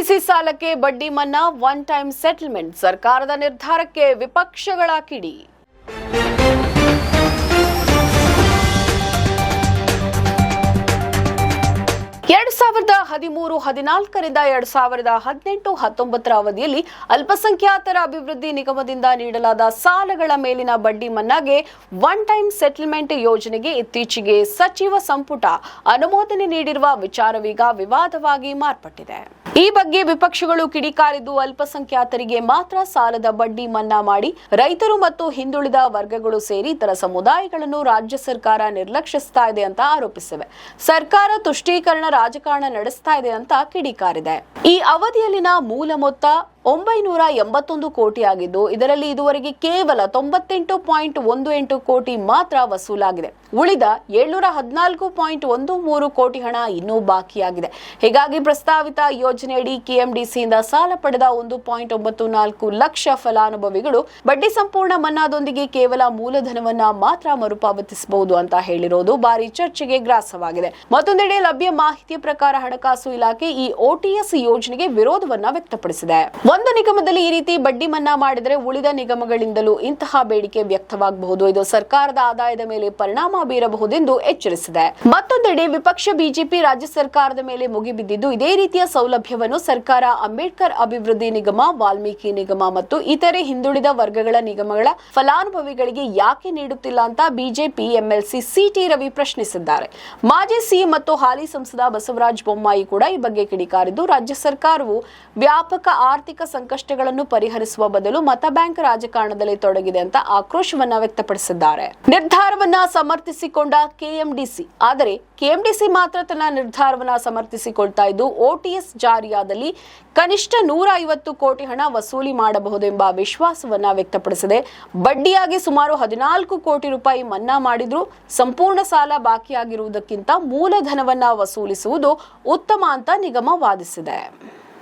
KMDC ಸಾಲಕ್ಕೆ ಬಡ್ಡಿ ಮನ್ನಾ ಒನ್ ಟೈಮ್ ಸೆಟಲ್ಮೆಂಟ್ ಸರ್ಕಾರದ ನಿರ್ಧಾರಕ್ಕೆ ವಿಪಕ್ಷಗಳ ಕಿಡಿ. ಎರಡ್ ಸಾವಿರದ ಹದಿಮೂರು ಹದಿನಾಲ್ಕರಿಂದ ಎರಡ್ ಸಾವಿರದ ಹದಿನೆಂಟು ಹತ್ತೊಂಬತ್ತರ ಅವಧಿಯಲ್ಲಿ ಅಲ್ಪಸಂಖ್ಯಾತರ ಅಭಿವೃದ್ಧಿ ನಿಗಮದಿಂದ ನೀಡಲಾದ ಸಾಲಗಳ ಮೇಲಿನ ಬಡ್ಡಿ ಮನ್ನಾಗೆ ಒನ್ ಟೈಮ್ ಸೆಟಲ್ಮೆಂಟ್ ಯೋಜನೆಗೆ ಇತ್ತೀಚೆಗೆ ಸಚಿವ ಸಂಪುಟ ಅನುಮೋದನೆ ನೀಡಿರುವ ವಿಚಾರವೀಗ ವಿವಾದವಾಗಿ ಮಾರ್ಪಟ್ಟಿದೆ. ಈ ಬಗ್ಗೆ ವಿಪಕ್ಷಗಳು ಕಿಡಿಕಾರಿದ್ದು ಅಲ್ಪಸಂಖ್ಯಾತರಿಗೆ ಮಾತ್ರ ಸಾಲದ ಬಡ್ಡಿ ಮನ್ನಾ ಮಾಡಿ ರೈತರು ಮತ್ತು ಹಿಂದುಳಿದ ವರ್ಗಗಳು ಸೇರಿ ಇತರ ಸಮುದಾಯಗಳನ್ನು ರಾಜ್ಯ ಸರ್ಕಾರ ನಿರ್ಲಕ್ಷಿಸ್ತಾ ಇದೆ ಅಂತ ಆರೋಪಿಸಿವೆ. ಸರ್ಕಾರ ತುಷ್ಟೀಕರಣ ರಾಜಕಾರಣ ನಡೆಸ್ತಾ ಇದೆ ಅಂತ ಕಿಡಿಕಾರಿದೆ. ಈ ಅವಧಿಯಲ್ಲಿನ ಮೂಲ ಮೊತ್ತ ಒಂಬೈನೂರ ಎಂಬತ್ತೊಂದು ಕೋಟಿ ಆಗಿದ್ದು ಇದರಲ್ಲಿ ಇದುವರೆಗೆ ಕೇವಲ ತೊಂಬತ್ತೆಂಟು ಪಾಯಿಂಟ್ ಒಂದು ಎಂಟು ಕೋಟಿ ಮಾತ್ರ ವಸೂಲಾಗಿದೆ. ಉಳಿದ ಏಳ್ನೂರ ಹದಿನಾಲ್ಕು ಪಾಯಿಂಟ್ ಒಂದು ಮೂರು ಕೋಟಿ ಹಣ ಇನ್ನೂ ಬಾಕಿಯಾಗಿದೆ. ಹೀಗಾಗಿ ಪ್ರಸ್ತಾವಿತ ಯೋಜನೆಯಡಿ ಕೆಎಂಡಿಸಿಯಿಂದ ಸಾಲ ಪಡೆದ ಒಂದು ಪಾಯಿಂಟ್ ಒಂಬತ್ತು ನಾಲ್ಕು ಲಕ್ಷ ಫಲಾನುಭವಿಗಳು ಬಡ್ಡಿ ಸಂಪೂರ್ಣ ಮನ್ನಾದೊಂದಿಗೆ ಕೇವಲ ಮೂಲಧನವನ್ನ ಮಾತ್ರ ಮರುಪಾವತಿಸಬಹುದು ಅಂತ ಹೇಳಿರೋದು ಭಾರಿ ಚರ್ಚೆಗೆ ಗ್ರಾಸವಾಗಿದೆ. ಮತ್ತೊಂದೆಡೆ ಲಭ್ಯ ಮಾಹಿತಿಯ ಪ್ರಕಾರ ಹಣಕಾಸು ಇಲಾಖೆ ಈ ಓಟಿಎಸ್ ಯೋಜನೆಗೆ ವಿರೋಧವನ್ನ ವ್ಯಕ್ತಪಡಿಸಿದೆ. ಒಂದು ನಿಗಮದಲ್ಲಿ ಈ ರೀತಿ ಬಡ್ಡಿ ಮನ್ನಾ ಮಾಡಿದರೆ ಉಳಿದ ನಿಗಮಗಳಿಂದಲೂ ಇಂತಹ ಬೇಡಿಕೆ ವ್ಯಕ್ತವಾಗಬಹುದು. ಇದು ಸರ್ಕಾರದ ಆದಾಯದ ಮೇಲೆ ಪರಿಣಾಮ ಬೀರಬಹುದೆಂದು ಎಚ್ಚರಿಸಿದೆ. ಮತ್ತೊಂದೆಡೆ ವಿಪಕ್ಷ ಬಿಜೆಪಿ ರಾಜ್ಯ ಸರ್ಕಾರದ ಮೇಲೆ ಮುಗಿಬಿದ್ದಿದ್ದು, ಇದೇ ರೀತಿಯ ಸೌಲಭ್ಯವನ್ನು ಸರ್ಕಾರ ಅಂಬೇಡ್ಕರ್ ಅಭಿವೃದ್ಧಿ ನಿಗಮ, ವಾಲ್ಮೀಕಿ ನಿಗಮ ಮತ್ತು ಇತರೆ ಹಿಂದುಳಿದ ವರ್ಗಗಳ ನಿಗಮಗಳ ಫಲಾನುಭವಿಗಳಿಗೆ ಯಾಕೆ ನೀಡುತ್ತಿಲ್ಲ ಅಂತ ಬಿಜೆಪಿ ಎಂಎಲ್ಸಿ ಸಿಟಿ ರವಿ ಪ್ರಶ್ನಿಸಿದ್ದಾರೆ. ಮಾಜಿ ಸಿಎಂ ಮತ್ತು ಹಾಲಿ ಸಂಸದ ಬಸವರಾಜ ಬೊಮ್ಮಾಯಿ ಕೂಡ ಈ ಬಗ್ಗೆ ಕಿಡಿಕಾರಿದ್ದು, ರಾಜ್ಯ ಸರ್ಕಾರವು ವ್ಯಾಪಕ ಆರ್ಥಿಕ ಸಂಕಷ್ಟಗಳನ್ನು ಪರಿಹರಿಸುವ ಬದಲು ಮತ ಬ್ಯಾಂಕ್ ರಾಜಕಾರಣದಲ್ಲಿ ತೊಡಗಿದೆ ಅಂತ ಆಕ್ರೋಶವನ್ನ ವ್ಯಕ್ತಪಡಿಸಿದ್ದಾರೆ. ನಿರ್ಧಾರವನ್ನ ಸಮರ್ಥಿಸಿಕೊಂಡ ಕೆಎಂಡಿಸಿ. ಆದರೆ ಕೆಎಂಡಿಸಿ ಮಾತ್ರ ತನ್ನ ನಿರ್ಧಾರವನ್ನ ಸಮರ್ಥಿಸಿಕೊಳ್ತಾ ಇದ್ದು ಓಟಿಎಸ್ ಜಾರಿಯಾದಲ್ಲಿ ಕನಿಷ್ಠ ನೂರ ಐವತ್ತು ಕೋಟಿ ಹಣ ವಸೂಲಿ ಮಾಡಬಹುದೆಂಬ ವಿಶ್ವಾಸವನ್ನ ವ್ಯಕ್ತಪಡಿಸಿದೆ. ಬಡ್ಡಿಯಾಗಿ ಸುಮಾರು ಹದಿನಾಲ್ಕು ಕೋಟಿ ರೂಪಾಯಿ ಮನ್ನಾ ಮಾಡಿದ್ರು ಸಂಪೂರ್ಣ ಸಾಲ ಬಾಕಿಯಾಗಿರುವುದಕ್ಕಿಂತ ಮೂಲಧನವನ್ನ ವಸೂಲಿಸುವುದು ಉತ್ತಮ ಅಂತ ನಿಗಮ ವಾದಿಸಿದೆ.